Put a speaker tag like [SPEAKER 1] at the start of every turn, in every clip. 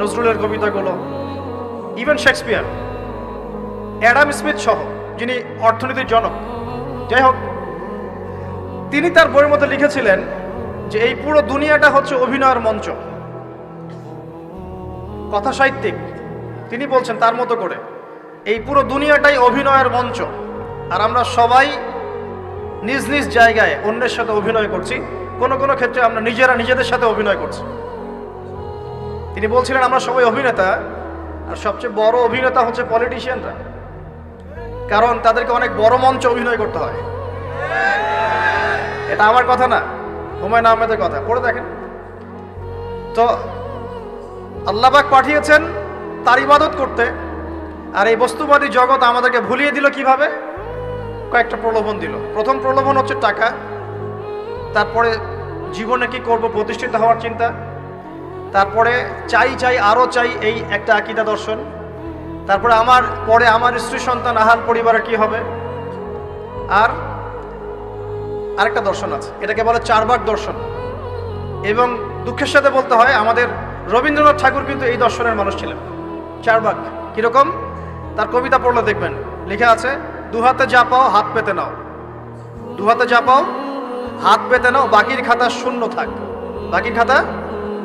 [SPEAKER 1] নজরুলের কবিতাগুলো even Shakespeare Adam Smith সহ, যিনি অর্থনীতির জনক। যাই হোক, তিনি তার বইয়ের মধ্যে লিখেছিলেন যে এই পুরো দুনিয়াটা হচ্ছে অভিনয়ের মঞ্চ। কথা সাহিত্যিক, তিনি বলছেন তার মতো করে, এই পুরো দুনিয়াটাই অভিনয়ের মঞ্চ। আর আমরা সবাই নিজ নিজ জায়গায় অন্যের সাথে অভিনয় করছি। কোনো কোনো ক্ষেত্রে আমরা নিজেরা নিজেদের সাথে অভিনয় করছি। তিনি বলছিলেন, আমরা সবাই অভিনেতা, আর সবচেয়ে বড় অভিনেতা হচ্ছে পলিটিশিয়ানরা কারণ তাদেরকে অনেক বড় মঞ্চে অভিনয় করতে হয়। এটা আমার কথা না, হুমায়ুন আহমেদের কথা। পড়ে দেখেন। তো আল্লাহবাক পাঠিয়েছেন তার ইবাদত করতে, আর এই বস্তুবাদী জগৎ আমাদেরকে ভুলিয়ে দিল কীভাবে? কয়েকটা প্রলোভন দিল। প্রথম প্রলোভন হচ্ছে টাকা। তারপরে জীবনে কি করব, প্রতিষ্ঠিত হওয়ার চিন্তা। তারপরে চাই চাই, আরও চাই এই একটা আকিদা দর্শন। তারপরে আমার, পরে আমার স্ত্রী সন্তান আহাল পরিবারের কি হবে? আর আরেকটা দর্শন আছে, এটাকে বলে চারবার দর্শন। এবং দুঃখের সাথে বলতে হয়, আমাদের রবীন্দ্রনাথ ঠাকুর কিন্তু এই দর্শনের মানুষ ছিলেন। চারবাগ কীরকম? তার কবিতা পড়লে দেখবেন, লেখা আছে, দু হাতে যা পাও, হাত পেতে নাও। দু হাতে যা পাও, হাত পেতে নাও, বাকির খাতা শূন্য থাক। বাকির খাতা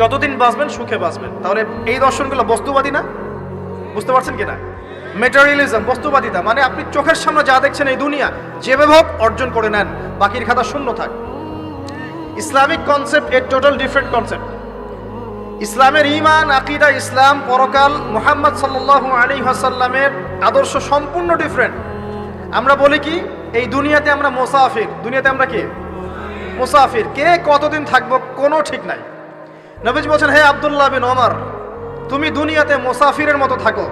[SPEAKER 1] যতদিন বাঁচবেন, সুখে বাঁচবেন। তাহলে এই দর্শনগুলো বস্তুবাদী না? বুঝতে পারছেন কিনা? মেটেরিয়ালিজম বস্তুবাদিতা মানে আপনি চোখের সামনে যা দেখছেন এই দুনিয়া, যেভাবে হোক অর্জন করে নেন, বাকির খাতা শূন্য থাক। ইসলামিক কনসেপ্ট এর টোটাল ডিফারেন্ট কনসেপ্ট ইসলামের ইমান আকিদা, ইসলাম, পরকাল, মোহাম্মদ সাল্লাহ আলী হাসাল্লামের আদর্শ সম্পূর্ণ ডিফারেন্ট আমরা বলি কি, এই দুনিয়াতে আমরা মোসাফির। দুনিয়াতে আমরা কি? মুসাফির। কে কতদিন থাকব, কোনো ঠিক নাই। নবীজ বলছেন, হে আবদুল্লাহ বিন ওমর, তুমি দুনিয়াতে মোসাফিরের মতো থাকো।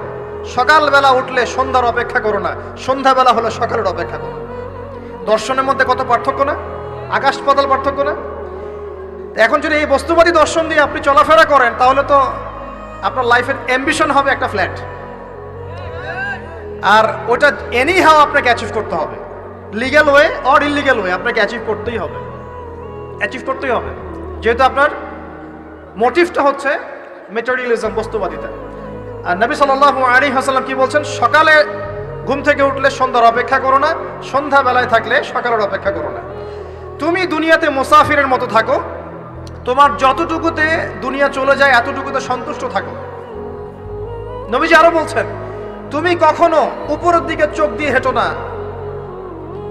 [SPEAKER 1] সকালবেলা উঠলে সন্ধ্যার অপেক্ষা করো না। সন্ধ্যাবেলা হলে সকালের অপেক্ষা করো। দর্শনের মধ্যে কত পার্থক্য না? আকাশ পাতাল পার্থক্য না? এখন যদি এই বস্তুবাদী দর্শন দিয়ে আপনি চলাফেরা করেন, তাহলে তো আপনার লাইফের অ্যাম্বিশন হবে একটা ফ্ল্যাট আর ওটা এনি হাও আপনাকে অ্যাচিভ করতে হবে। Legal way or illegal way আপনাকে অ্যাচিভ করতেই হবে। অ্যাচিভ করতেই হবে। যেহেতু আপনার মোটিভটা হচ্ছে মেটেরিয়ালিজম বস্তুবাদিতা। আর নবী সাল্লাহ আলী হাসাল্লাম কি বলছেন? সকালে ঘুম থেকে উঠলে সন্ধ্যার অপেক্ষা করো না, সন্ধ্যাবেলায় থাকলে সকালের অপেক্ষা করো না। তুমি দুনিয়াতে মুসাফিরের মতো থাকো, তোমার যতটুকুতে দুনিয়া চলে যায়, এতটুকুতে সন্তুষ্ট থাকো। নবীজি আরও বলছেন, তুমি কখনো উপরের দিকে চোখ দিয়ে হেঁটো না।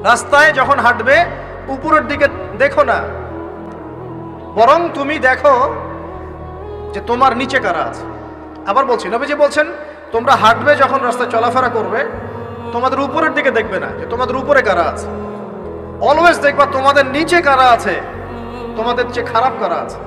[SPEAKER 1] রাস্তায় যখন হাঁটবে, উপরের দিকে দেখো না। বরং তুমি দেখো যে তোমার নিচে কারা আছে। আবার বলছি, নবীজি বলছেন, তোমরা হাঁটবে যখন রাস্তায় চলাফেরা করবে, তোমাদের উপরের দিকে দেখবে না যে তোমাদের উপরে কারা আছে। অলওয়েজ দেখবা তোমাদের নিচে কারা আছে, তোমাদের চেয়ে খারাপ কারা আছে।